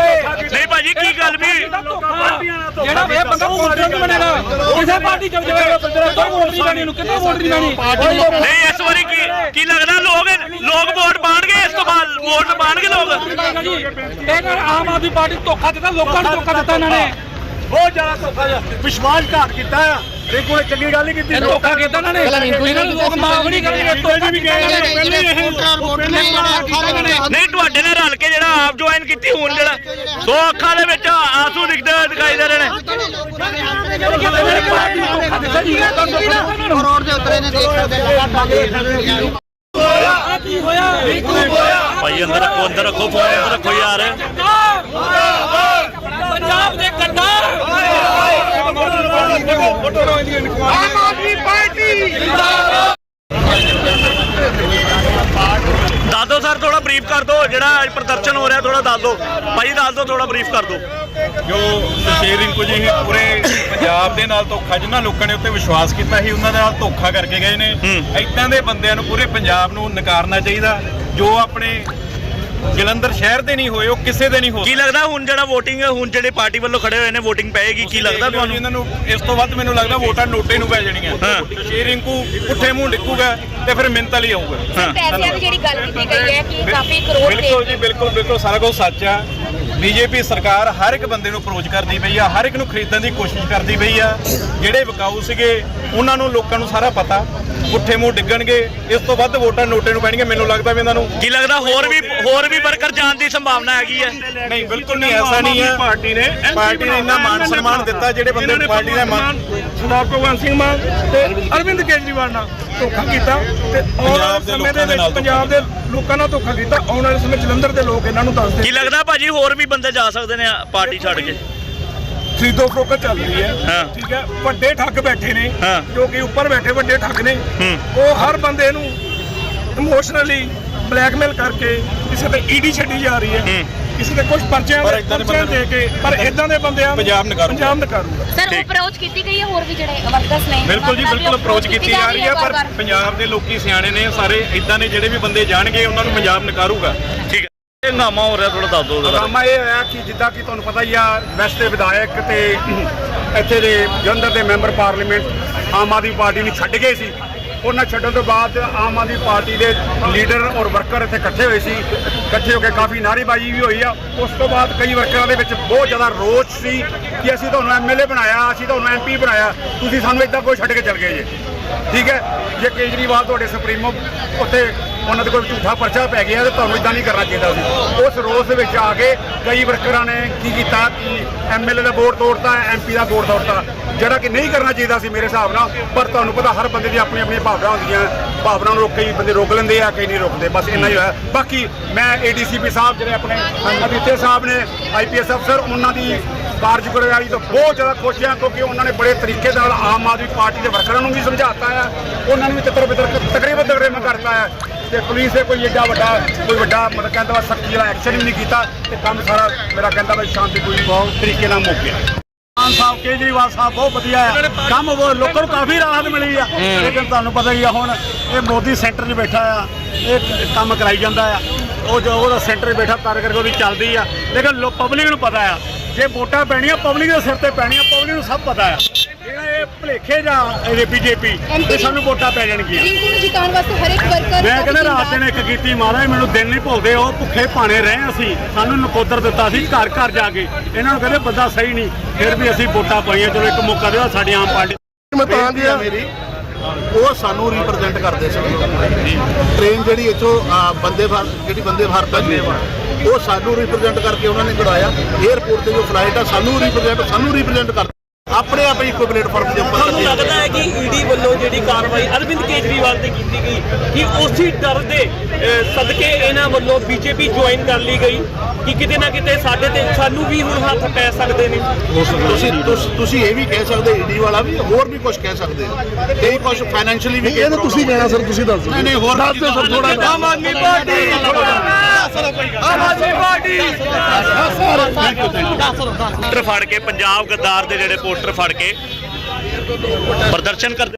ਨਹੀਂ ਭਾਜੀ ਕੀ ਗੱਲ ਵੀ? ਜਿਹੜਾ ਇਹ ਬੰਦਾ ਵੋਟਰ ਨਹੀਂ ਬਣੇਗਾ ਕਿਸੇ ਪਾਰਟੀ ਚ ਜਾਏਗਾ ਕਿੱਥੋਂ ਵੋਟ ਨਹੀਂ ਨੂੰ ਕਿੱਥੋਂ ਵੋਟ ਨਹੀਂ ਨਹੀਂ ਇਸ ਵਾਰੀ ਕੀ ਕੀ ਲੱਗਦਾ ਲੋਕ ਲੋਕ ਵੋਟ ਪਾਣਗੇ ਇਸ ਤੋਂ ਬਾਅਦ? ਵੋਟ ਪਾਣਗੇ ਲੋਕ? ਇਹ ਆਮ ਆਦਮੀ ਪਾਰਟੀ ਧੋਖਾ ਦਿੱਤਾ ਲੋਕਾਂ ਨੂੰ ਧੋਖਾ ਦਿੱਤਾ ਇਹਨਾਂ ਨੇ। ਬਹੁਤ ਜ਼ਿਆਦਾ ਧੋਖਾ ਵਿਸ਼ਵਾਸ ਘਾਟ ਕੀਤਾ ਇਹ ਕੋਈ ਚੰਗੀ ਗੱਲ ਨਹੀਂ ਕੀਤੀ। ਧੋਖਾ ਕੀਤਾ ਇਹਨਾਂ ਨੇ। ਇਹਨਾਂ ਨੂੰ ਲੋਕ ਮਾਫ ਨਹੀਂ ਕਰਨਗੇ ਧੋਖਾ ਵੀ ਕਹਿੰਦੇ ਨਹੀਂ ਤੁਹਾਡੇ ਨਾਲ ਰਲ ਕੇ ਜਿਹੜਾ ਆਪ ਜੁਆਇਨ ਕੀਤੀ ਹੁਣ ਜਿਹੜਾ ਦੋ ਅੱਖਾਂ ਦੇ ਵਿੱਚ ਆਂਸੂ ਦਿਖਦੇ ਹੋਏ ਦਿਖਾਈ ਦੇ ਰਹੇ ਨੇ। ਰੋਡ ਦੇ ਉੱਤੇ ਨੇ ਦੇਖ ਸਕਦੇ ਲਗਾਤਾਰ ਆ ਕੀ ਹੋਇਆ ਭਾਈ ਅੰਦਰ ਰੱਖੋ ਅੰਦਰ ਰੱਖੋ ਫੋਨ ਅੰਦਰ ਰੱਖੋ ਯਾਰ। ਪੰਜਾਬ ਦੇ ਆਮ ਆਦਮੀ ਪਾਰਟੀ। ਸਰ ਥੋੜਾ ਬਰੀਫ ਕਰ ਦਿਓ ਜਿਹੜਾ ਅੱਜ ਪ੍ਰਦਰਸ਼ਨ ਹੋ ਰਿਹਾ ਥੋੜਾ ਦੱਸ ਦਿਓ ਭਾਈ ਦੱਸ ਦਿਓ ਥੋੜਾ ਬਰੀਫ ਕਰ ਦਿਓ ਜੋ ਸੁਸ਼ੇਰ ਰਿੰਕੂ ਜੀ ਇਹ ਪੂਰੇ ਪੰਜਾਬ ਦੇ ਨਾਲ ਧੋਖਾ ਜਿਨ੍ਹਾਂ ਲੋਕਾਂ ਨੇ ਉੱਤੇ ਵਿਸ਼ਵਾਸ ਕੀਤਾ ਸੀ ਉਹਨਾਂ ਦੇ ਨਾਲ ਧੋਖਾ ਕਰਕੇ ਗਏ ਨੇ। ਹੂੰ। ਇਦਾਂ ਦੇ ਬੰਦਿਆਂ ਨੂੰ ਪੂਰੇ ਪੰਜਾਬ ਨੂੰ ਨਕਾਰਨਾ ਚਾਹੀਦਾ। ਜੋ ਆਪਣੇ ਜਲੰਧਰ ਸ਼ਹਿਰ ਦੇ ਨਹੀਂ ਹੋਏ ਉਹ ਕਿਸੇ ਦੇ ਨਹੀਂ ਹੋ ਕੀ ਲੱਗਦਾ ਹੁਣ ਜਿਹੜਾ VOTING ਹੈ ਹੁਣ ਜਿਹੜੇ ਪਾਰਟੀ ਵੱਲੋਂ ਖੜੇ ਹੋਏ ਨੇ VOTING ਪਏਗੀ ਕੀ ਲੱਗਦਾ ਤੁਹਾਨੂੰ ਇਹਨਾਂ ਨੂੰ ਇਸ ਤੋਂ ਵੱਧ ਮੈਨੂੰ ਲੱਗਦਾ ਵੋਟਾਂ ਨੋਟੇ ਨੂੰ ਪੈ ਜਾਣੀਆਂ ਹਾਂ। ਸੁਸ਼ੇਰ ਰਿੰਕੂ ਪੁੱਠੇ ਮੂੰਹ ਡਿੱਕੂਗਾ ਤੇ ਫਿਰ ਮਿੰਤ ਵਾਲੀ ਆਊਗਾ। ਪੈਸਿਆਂ ਦੀ ਜਿਹੜੀ ਗੱਲ ਕੀਤੀ ਗਈ ਹੈ ਕਿ ਕਾਫੀ ਕਰੋੜ ਬਿਲਕੁਲ ਦੇ ਜੀ ਬਿਲਕੁਲ ਬਿਲਕੁਲ ਸਾਰਾ ਕੁਝ ਸੱਚ ਆ ਬੀਜੇਪੀ ਸਰਕਾਰ ਹਰ ਇੱਕ ਬੰਦੇ ਨੂੰ ਅਪਰੋਚ ਕਰਦੀ ਪਈ ਆ ਹਰ ਇੱਕ ਨੂੰ ਖਰੀਦਣ ਦੀ ਕੋਸ਼ਿਸ਼ ਕਰਦੀ ਪਈ ਆ। ਜਿਹੜੇ ਵਿਕਾਊ ਸੀਗੇ ਉਹਨਾਂ ਨੂੰ ਲੋਕਾਂ ਨੂੰ ਸਾਰਾ ਪਤਾ। ਪੁੱਠੇ ਮੂੰਹ ਡਿੱਗਣਗੇ ਇਸ ਤੋਂ ਵੱਧ ਵੋਟਾਂ ਨੋਟੇ ਨੂੰ ਪੈਣਗੀਆਂ ਮੈਨੂੰ ਲੱਗਦਾ ਵੀ ਇਹਨਾਂ ਨੂੰ ਕੀ ਲੱਗਦਾ ਹੋਰ ਵੀ ਹੋਰ ਵੀ ਵਰਕਰ ਜਾਣ ਦੀ ਸੰਭਾਵਨਾ ਹੈਗੀ ਹੈ ਨਹੀਂ ਬਿਲਕੁਲ ਨਹੀਂ ਐਸਾ ਨਹੀਂ ਹੈ ਪਾਰਟੀ ਨੇ ਪਾਰਟੀ ਨੇ ਇੰਨਾ ਮਾਨ ਸਨਮਾਨ ਦਿੱਤਾ ਜਿਹੜੇ ਬੰਦੇ ਪਾਰਟੀ ਦਾ ਮਾਨ ਸਰਦਾਰ ਭਗਵੰਤ ਸਿੰਘ ਮਾਨ ਤੇ ਅਰਵਿੰਦ ਕੇਜਰੀਵਾਲ ਨਾਲ ਧੋਖਾ ਕੀਤਾ ਤੇ ਆਉਣ ਵਾਲੇ ਪੰਜਾਬ ਦੇ ਸਮੇਂ ਦੇ ਲੋਕਾਂ ਦੇ ਵਿੱਚ ਪੰਜਾਬ ਦੇ ਲੋਕਾਂ ਨਾਲ ਧੋਖਾ ਕੀਤਾ ਆਉਣ ਵਾਲੇ ਸਮੇਂ ਜਲੰਧਰ ਦੇ ਲੋਕ ਇਹਨਾਂ ਨੂੰ ਦੱਸਦੇ ਕੀ ਲੱਗਦਾ ਭਾਜੀ ਹੋਰ ਵੀ ਬੰਦੇ ਜਾ ਸਕਦੇ ਨੇ ਪਾਰਟੀ ਛੱਡ ਕੇ ਖਰੀਦੋ ਫਰੋਖਤ ਚੱਲ ਰਹੀ ਹੈ। ਠੀਕ ਹੈ ਵੱਡੇ ਠੱਗ ਬੈਠੇ ਨੇ। ਜੋ ਕਿ ਉੱਪਰ ਬੈਠੇ ਵੱਡੇ ਠੱਗ ਨੇ। ਉਹ ਹਰ ਬੰਦੇ ਨੂੰ ਇਮੋਸ਼ਨਲੀ ਬਲੈਕਮੇਲ ਕਰਕੇ ਕਿਸੇ ਤੇ ਈਡੀ ਛੱਡੀ ਜਾ ਰਹੀ ਹੈ ਹੂੰ। ਕਿਸੇ ਤੇ ਕੁਝ ਪਰਚਿਆਂ ਪਰ ਦੇ ਏਦਾਂ ਦੇ ਪਰਚਿਆਂ ਦੇ ਕੇ ਪਰ ਇਦਾਂ ਦੇ ਬੰਦਿਆਂ ਨੂੰ ਪੰਜਾਬ ਨਕਾਰੂ। ਪੰਜਾਬ ਨਕਾਰੂਗਾ ਸਰ ਠੀਕ। ਅਪਰੋਚ ਕੀਤੀ ਗਈ ਹੈ ਹੋਰ ਵੀ ਜਿਹੜੇ ਵਰਕਰਸ ਨੇ ਬਿਲਕੁਲ ਜੀ ਉਹਨਾਂ ਬਿਲਕੁਲ ਅਪਰੋਚ ਕੀਤੀ ਜਾ ਰਹੀ ਹੈ ਪਰ ਵਾਰ-ਵਾਰ। ਪੰਜਾਬ ਦੇ ਲੋਕੀ ਸਿਆਣੇ ਨੇ ਸਾਰੇ ਇਦਾਂ ਦੇ ਜਿਹੜੇ ਵੀ ਬੰਦੇ ਜਾਣਗੇ ਉਹਨਾਂ ਨੂੰ ਪੰਜਾਬ ਨਕਾਰੂਗਾ ਠੀਕ ਹੈ ਇਹ ਨਾਮਾ ਹੋ ਰਿਹਾ ਥੋੜਾ ਦੱਸ ਦਿਓ ਉਹਦਾ ਡਰਾਮਾ ਇਹ ਹੋਇਆ ਕਿ ਜਿੱਦਾਂ ਕਿ ਤੁਹਾਨੂੰ ਪਤਾ ਹੀ ਆ ਵੈਸਟ ਦੇ ਵਿਧਾਇਕ ਤੇ ਇੱਥੇ ਦੇ ਜਲੰਧਰ ਦੇ member parliament Aam Aadmi party ਨੂੰ ਛੱਡ ਗਏ ਸੀ ਉਹਨਾਂ ਛੱਡਣ ਤੋਂ ਬਾਅਦ ਆਮ ਆਦਮੀ ਪਾਰਟੀ ਦੇ ਲੀਡਰ ਔਰ ਵਰਕਰ ਇੱਥੇ ਇਕੱਠੇ ਹੋਏ ਸੀ। ਇਕੱਠੇ ਹੋ ਕੇ ਕਾਫੀ ਨਾਅਰੇਬਾਜ਼ੀ ਵੀ ਹੋਈ ਆ। ਉਸ ਤੋਂ ਬਾਅਦ ਕਈ ਵਰਕਰਾਂ ਦੇ ਵਿੱਚ ਬਹੁਤ ਜ਼ਿਆਦਾ ਰੋਸ ਸੀ ਕਿ ਅਸੀਂ ਤੁਹਾਨੂੰ ਐਮਐਲਏ ਬਣਾਇਆ, ਅਸੀਂ ਤੁਹਾਨੂੰ ਐਮਪੀ ਬਣਾਇਆ। ਤੁਸੀਂ ਸਾਨੂੰ ਇਦਾਂ ਕੋਈ ਛੱਡ ਕੇ ਚਲ ਗਏ ਜੀ। ਠੀਕ ਹੈ? ਜੇ ਕੇਜਰੀਵਾਲ ਤੁਹਾਡੇ ਸੁਪਰੀਮੋ ਉੱਥੇ ਉਹਨਾਂ ਦੇ ਕੋਲ ਝੂਠਾ ਪਰਚਾ ਪੈ ਗਿਆ ਤੇ ਤੁਹਾਨੂੰ ਇਦਾਂ ਨਹੀਂ ਕਰਨਾ ਚਾਹੀਦਾ ਸੀ। ਉਸ ਰੋਸ ਦੇ ਵਿੱਚ ਆ ਕੇ ਕਈ ਵਰਕਰਾਂ ਨੇ ਕੀ ਕੀਤਾ ਕਿ ਐਮਐਲਏ ਦਾ ਬੋਰਡ ਤੋੜਤਾ ਐਮਪੀ ਦਾ ਬੋਰਡ ਤੋੜਤਾ। ਜਿਹੜਾ ਕਿ ਨਹੀਂ ਕਰਨਾ ਚਾਹੀਦਾ ਸੀ ਮੇਰੇ ਹਿਸਾਬ ਨਾਲ ਪਰ ਤੁਹਾਨੂੰ ਪਤਾ ਹਰ ਬੰਦੇ ਦੀ ਆਪਣੀ ਆਪਣੀ ਭਾਵਨਾ ਹੁੰਦੀਆਂ। ਭਾਵਨਾ ਨੂੰ ਕਈ ਬੰਦੇ ਰੋਕ ਲੈਂਦੇ ਆ ਕਈ ਨਹੀਂ ਰੋਕਦੇ ਬਸ ਇੰਨਾ ਹੀ ਹੋਇਆ। ਬਾਕੀ ਮੈਂ ਏਡੀਸੀਪੀ ਸਾਹਿਬ ਜਿਹੜੇ ਆਪਣੇ ਅਦਿੱਤੇ ਸਾਹਿਬ ਨੇ ਆਈਪੀਐਸ ਅਫਸਰ ਉਹਨਾਂ ਦੀ ਕਾਰਜਗੁਜ਼ਾਰੀ ਤੋਂ ਬਹੁਤ ਜ਼ਿਆਦਾ ਖੁਸ਼ ਹਾਂ ਕਿਉਂਕਿ ਉਹਨਾਂ ਨੇ ਬੜੇ ਤਰੀਕੇ ਨਾਲ ਆਮ ਆਦਮੀ ਪਾਰਟੀ ਦੇ ਵਰਕਰਾਂ ਨੂੰ ਵੀ ਸਮਝਾਤਾ ਆ। ਉਹਨਾਂ ਨੂੰ ਵੀ ਤਿੱਤਰ ਬਿੱਤਰ ਤਕਰੀਬਨ ਤਕਰੀਬਨ ਕਰਤਾ ਹੈ ਤੇ ਪੁਲਿਸ ਨੇ ਕੋਈ ਏਡਾ ਵੱਡਾ ਕੋਈ ਵੱਡਾ ਮਤਲਬ ਕਹਿੰਦਾ ਵਾ ਸਖਤੀ ਵਾਲਾ ਐਕਸ਼ਨ ਵੀ ਨਹੀਂ ਕੀਤਾ ਤੇ ਕੰਮ ਸਾਰਾ ਮੇਰਾ ਕਹਿੰਦਾ ਵਾ ਸ਼ਾਂਤੀਪੂਰਨ ਬਹੁਤ ਤਰੀਕੇ ਨਾਲ ਮੁੱਕ ਗਿਆ। ਮਾਨ ਸਾਹਿਬ ਕੇਜਰੀਵਾਲ ਸਾਹਿਬ ਬਹੁਤ ਵਧੀਆ ਆ। ਕੰਮ ਉਹ ਲੋਕਾਂ ਨੂੰ ਕਾਫੀ ਰਾਹਤ ਮਿਲੀ ਆ। ਲੇਕਿਨ ਤੁਹਾਨੂੰ ਪਤਾ ਹੀ ਆ ਹੁਣ ਇਹ ਮੋਦੀ ਸੈਂਟਰ 'ਚ ਬੈਠਾ ਆ ਇਹ ਕੰਮ ਕਰਾਈ ਜਾਂਦਾ ਆ। ਉਹ ਜੋ ਉਹਦਾ ਸੈਂਟਰ 'ਚ ਬੈਠਾ ਤਾਂ ਕਰਕੇ ਉਹਦੀ ਚੱਲਦੀ ਆ। ਲੇਕਿਨ ਪਬਲਿਕ ਨੂੰ ਪਤਾ ਆ। ਜੇ ਵੋਟਾਂ ਪੈਣੀਆਂ ਪਬਲਿਕ ਦੇ ਸਿਰ ਤੇ ਪੈਣੀਆਂ ਪਬਲਿਕ ਨੂੰ ਸਭ ਪਤਾ ਆ। ਭਲੇਖੇ ਜਾਂ ਇਹ ਬੀਜੇਪੀ ਇਹ ਸਾਨੂੰ ਵੋਟਾਂ ਪੈ ਜਾਣਗੀਆਂ। ਰਿੰਕੂ ਨੂੰ ਜਿਤਾਉਣ ਵਾਸਤੇ ਹਰ ਇੱਕ ਵਰਕਰ ਮੈਂ ਕਹਿੰਦਾ ਰਾਤ ਦਿਨ ਇੱਕ ਕੀਤੀ ਮਹਾਰਾਜ ਮੈਨੂੰ ਦਿਨ ਨਹੀਂ ਭੁੱਲਦੇ ਉਹ ਭੁੱਖੇ ਭਾਣੇ ਰਹੇ ਅਸੀਂ। ਸਾਨੂੰ ਨਕੋਦਰ ਦਿੱਤਾ ਸੀ ਘਰ ਘਰ ਜਾ ਕੇ। ਇਹਨਾਂ ਨੂੰ ਕਹਿੰਦੇ ਬੰਦਾ ਸਹੀ ਨਹੀਂ ਫਿਰ ਵੀ ਅਸੀਂ ਵੋਟਾਂ ਪਾਈਆਂ ਚਲੋ ਇੱਕ ਮੌਕਾ ਦਿਓ ਸਾਡੀ ਆਮ ਪਾਰਟੀ ਮਤਾਂ ਦੀ। ਆ ਮੇਰੀ ਉਹ ਸਾਨੂੰ ਰਿਪਰੈਜ਼ੈਂਟ ਕਰਦੇ ਸੀ। ਟ੍ਰੇਨ ਜਿਹੜੀ ਇੱਥੋਂ ਬੰਦੇ ਭਾਰਤ ਜਿਹੜੀ ਬੰਦੇ ਭਾਰਤ ਆ ਜੀ, ਉਹ ਸਾਨੂੰ ਰਿਪਰੈਜ਼ੈਂਟ ਕਰਕੇ ਉਹਨਾਂ ਨੇ ਕਢਾਇਆ। 에어ਪੋਰਟ ਤੇ ਜੋ ਫਲਾਈਟ ਆ ਸਾਨੂੰ ਰਿਪਰੈਜ਼ੈਂਟ ਸਾਨੂੰ ਰਿਪਰੈਜ਼ੈਂਟ ਕਰ ਆਪਣੇ ਆਪ ਹੀ ਕੋਈ ਪਲੇਟਫਾਰਮ ਦੇ ਉੱਪਰ ਤੁਹਾਨੂੰ ਲੱਗਦਾ ਹੈ ਕਿ ਜਿਹੜੀ ਕਾਰਵਾਈ ਅਰਵਿੰਦ ਕੇਜਰੀਵਾਲ ਤੇ ਕੀਤੀ ਗਈ ਕਿ ਉਸੇ ਡਰ ਦੇ ਸਦਕੇ ਇਹਨਾਂ ਵੱਲੋਂ ਬੀਜੇਪੀ ਜੁਆਇਨ ਕਰ ਲਈ ਗਈ ਕਿ ਕਿਤੇ ਨਾ ਕਿਤੇ ਸਾਡੇ ਤੇ ਸਾਨੂੰ ਵੀ ਹੁਣ ਹੱਥ ਪੈ ਸਕਦੇ ਨੇ। ਤੁਸੀਂ ਤੁਸੀਂ- ਇਹ ਵੀ ਕਹਿ ਸਕਦੇ ਈਡੀ ਵਾਲਾ ਵੀ ਹੋਰ ਵੀ ਕੁਝ ਕਹਿ ਸਕਦੇ ਕਈ ਕੁਝ ਫਾਈਨੈਂਸ਼ੀਅਲੀ ਵੀ ਇਹ ਤਾਂ ਤੁਸੀਂ ਕਹਿਣਾ ਸਰ ਤੁਸੀਂ ਦੱਸ ਨਹੀਂ ਨਹੀਂ ਹੋਰ ਦੱਸ ਦਿਓ ਸਰ ਥੋੜਾ Aam Aadmi party. Aam Aadmi party. Poster ਫੜ ਕੇ ਪੰਜਾਬ ਗੱਦਾਰ ਦੇ ਜਿਹੜੇ ਪੋਸਟਰ ਫੜ ਕੇ ਪ੍ਰਦਰਸ਼ਨ ਕਰਦੇ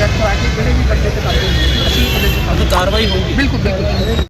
ਪ੍ਰੋਜੈਕਟ ਆ ਕੇ ਜਿਹੜੇ ਵੀ ਬੰਦੇ ਤੇ ਕਰਦੇ ਅਸੀਂ ਕਾਰਵਾਈ ਹੋਊਗੀ। ਬਿਲਕੁਲ ਬਿਲਕੁਲ।